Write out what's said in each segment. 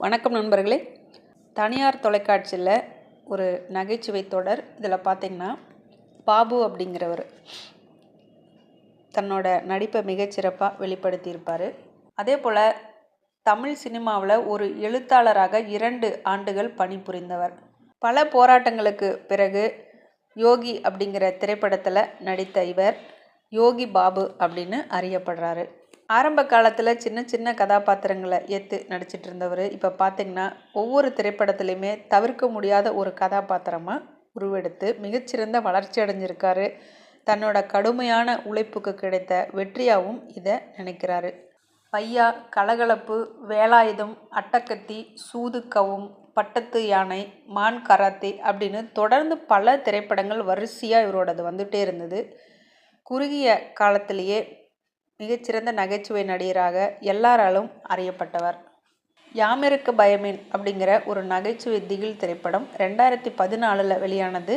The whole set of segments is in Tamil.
வணக்கம் நண்பர்களே. தனியார் தொலைக்காட்சியில் ஒரு நகைச்சுவை தொடர் இதில் பார்த்தீங்கன்னா பாபு அப்படிங்கிறவர் தன்னோட நடிப்பை மிகச்சிறப்பாக வெளிப்படுத்தியிருப்பார். அதே போல் தமிழ் சினிமாவில் ஒரு எழுத்தாளராக இரண்டு ஆண்டுகள் பணிபுரிந்தவர். பல போராட்டங்களுக்கு பிறகு யோகி அப்படிங்கிற திரைப்படத்தில் நடித்த இவர் யோகி பாபு அப்படின்னு அறியப்படுறாரு. ஆரம்ப காலத்தில் சின்ன சின்ன கதாபாத்திரங்களை ஏற்று நடிச்சிட்டு இருந்தவர் இப்போ பார்த்தீங்கன்னா ஒவ்வொரு திரைப்படத்துலையுமே தவிர்க்க முடியாத ஒரு கதாபாத்திரமாக உருவெடுத்து மிகச்சிறந்த வளர்ச்சி அடைஞ்சிருக்காரு. தன்னோட கடுமையான உழைப்புக்கு கிடைத்த வெற்றியாகவும் இதை நினைக்கிறாரு. பையா கலகலப்பு வேலாயுதம் அட்டக்கத்தி சூதுக்கவும் பட்டத்து யானை மான் கராத்தே அப்படின்னு தொடர்ந்து பல திரைப்படங்கள் வரிசையாக இவரோடது வந்துகிட்டே இருந்தது. குறுகிய காலத்திலேயே மிகச்சிறந்த நகைச்சுவை நடிகராக எல்லாராலும் அறியப்பட்டவர். யாமிருக்க பயமேன் அப்படிங்கிற ஒரு நகைச்சுவை திகில் திரைப்படம் ரெண்டாயிரத்தி பதினாலில் வெளியானது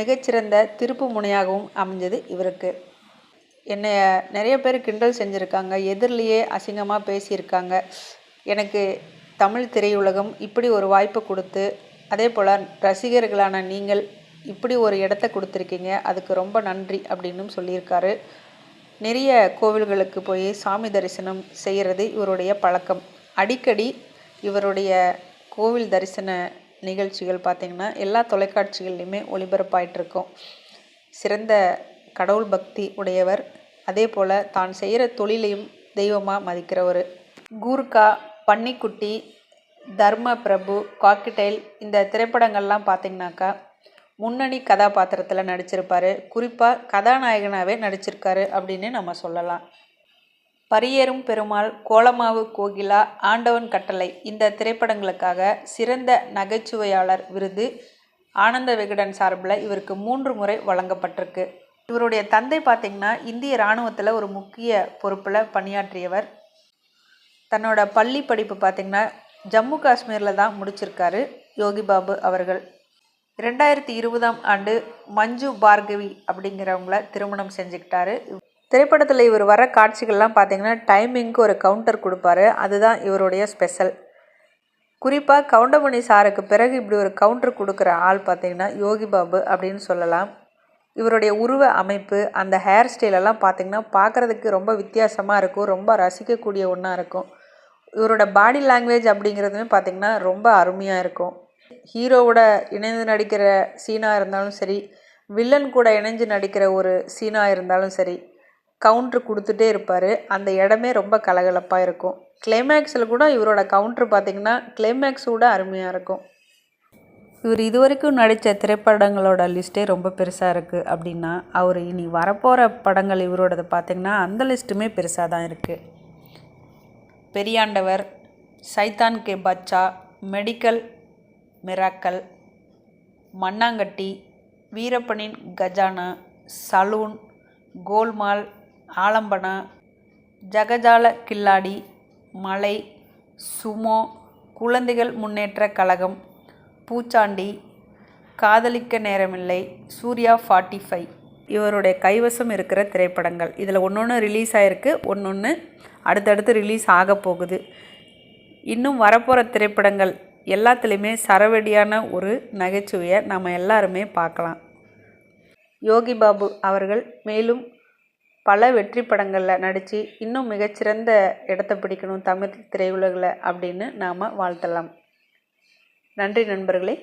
மிகச்சிறந்த திருப்பு முனையாகவும் அமைஞ்சது இவருக்கு. என்னை நிறைய பேர் கிண்டல் செஞ்சுருக்காங்க எதிரிலேயே அசிங்கமாக பேசியிருக்காங்க. எனக்கு தமிழ் திரையுலகம் இப்படி ஒரு வாய்ப்பு கொடுத்து அதே போல் ரசிகர்களான நீங்கள் இப்படி ஒரு இடத்த கொடுத்துருக்கீங்க அதுக்கு ரொம்ப நன்றி அப்படின்னும் சொல்லியிருக்காரு. நிறைய கோவில்களுக்கு போய் சாமி தரிசனம் செய்கிறது இவருடைய பழக்கம். அடிக்கடி இவருடைய கோவில் தரிசன நிகழ்ச்சிகள் பார்த்திங்கன்னா எல்லா தொலைக்காட்சிகள்லையுமே ஒளிபரப்பாயிட்டிருக்கும். சிறந்த கடவுள் பக்தி உடையவர் அதே போல் தான் செய்கிற தொழிலையும் தெய்வமாக மதிக்கிறவர். கூர்கா பன்னிக்குட்டி தர்ம பிரபு காக்கிடைல் இந்த திரைப்படங்கள்லாம் பார்த்திங்கனாக்கா முன்னணி கதாபாத்திரத்தில் நடிச்சிருப்பார். குறிப்பாக கதாநாயகனாகவே நடிச்சிருக்காரு அப்படின்னு நம்ம சொல்லலாம். பரியேறும் பெருமாள் கோலமாவு கோகிலா ஆண்டவன் கட்டளை இந்த திரைப்படங்களுக்காக சிறந்த நகைச்சுவையாளர் விருது ஆனந்த விகடன் சார்பில் இவருக்கு மூன்று முறை வழங்கப்பட்டிருக்கு. இவருடைய தந்தை பார்த்திங்கன்னா இந்திய இராணுவத்தில் ஒரு முக்கிய பொறுப்பில் பணியாற்றியவர். தன்னோட பள்ளி படிப்பு பார்த்திங்கன்னா ஜம்மு காஷ்மீரில் தான் முடிச்சிருக்காரு யோகி பாபு அவர்கள். ரெண்டாயிரத்தி இருபதாம் ஆண்டு மஞ்சு பார்கவி அப்படிங்கிறவங்கள திருமணம் செஞ்சுக்கிட்டாரு. திரைப்படத்தில் இவர் வர காட்சிகள்லாம் பார்த்தீங்கன்னா டைமிங்க்கு ஒரு கவுண்டர் கொடுப்பாரு. அதுதான் இவருடைய ஸ்பெஷல் குறிப்பாக கவுண்டமணி சாருக்கு பிறகு இப்படி ஒரு கவுண்டர் கொடுக்குற ஆள் பார்த்திங்கன்னா யோகி பாபு அப்படின்னு சொல்லலாம். இவருடைய உருவ அமைப்பு அந்த ஹேர் ஸ்டைலெல்லாம் பார்த்திங்கன்னா பார்க்குறதுக்கு ரொம்ப வித்தியாசமாக இருக்கும். ரொம்ப ரசிக்கக்கூடிய ஒன்றா இருக்கும். இவரோட பாடி லாங்குவேஜ் அப்படிங்கிறதுமே பார்த்திங்கன்னா ரொம்ப அருமையாக இருக்கும். ஹீரோவோட இணைந்து நடிக்கிற சீனாக இருந்தாலும் சரி வில்லன் கூட இணைஞ்சு நடிக்கிற ஒரு சீனாக இருந்தாலும் சரி கவுண்ட்ரு கொடுத்துட்டே இருப்பார். அந்த இடமே ரொம்ப கலகலப்பாக இருக்கும். கிளைமேக்ஸில் கூட இவரோட கவுண்ட்ரு பார்த்திங்கன்னா கிளைமேக்ஸோட அருமையாக இருக்கும். இவர் இது வரைக்கும் நடித்த திரைப்படங்களோட லிஸ்ட்டே ரொம்ப பெருசாக இருக்குது அப்படின்னா அவர் இனி வரப்போகிற படங்கள் இவரோடது பார்த்திங்கன்னா அந்த லிஸ்ட்டுமே பெருசாக தான் இருக்குது பெரியாண்டவர் சைத்தான் கே பச்சா மெடிக்கல் மிராக்கல் மண்ணாங்கட்டி வீரப்பனின் கஜானா சலூன் கோல்மால் ஆலம்பனா ஜகஜால கில்லாடி மலை சுமோ குழந்தைகள் முன்னேற்ற கழகம் பூச்சாண்டி காதலிக்க நேரமில்லை சூர்யா ஃபார்ட்டி ஃபைவ் இவருடைய கைவசம் இருக்கிற திரைப்படங்கள். இதில் ஒன்று ஒன்று ரிலீஸ் ஆகிருக்கு ஒன்று ஒன்று அடுத்தடுத்து ரிலீஸ் ஆக போகுது. இன்னும் வரப்போகிற திரைப்படங்கள் எல்லாத்துலேயுமே சரவெடியான ஒரு நகைச்சுவையை நம்ம எல்லாருமே பார்க்கலாம். யோகி பாபு அவர்கள் மேலும் பல வெற்றி படங்களில் நடித்து இன்னும் மிகச்சிறந்த இடத்த பிடிக்கணும் தமிழ் திரையுலகில் அப்படின்னு நாம் வாழ்த்தலாம். நன்றி நண்பர்களே.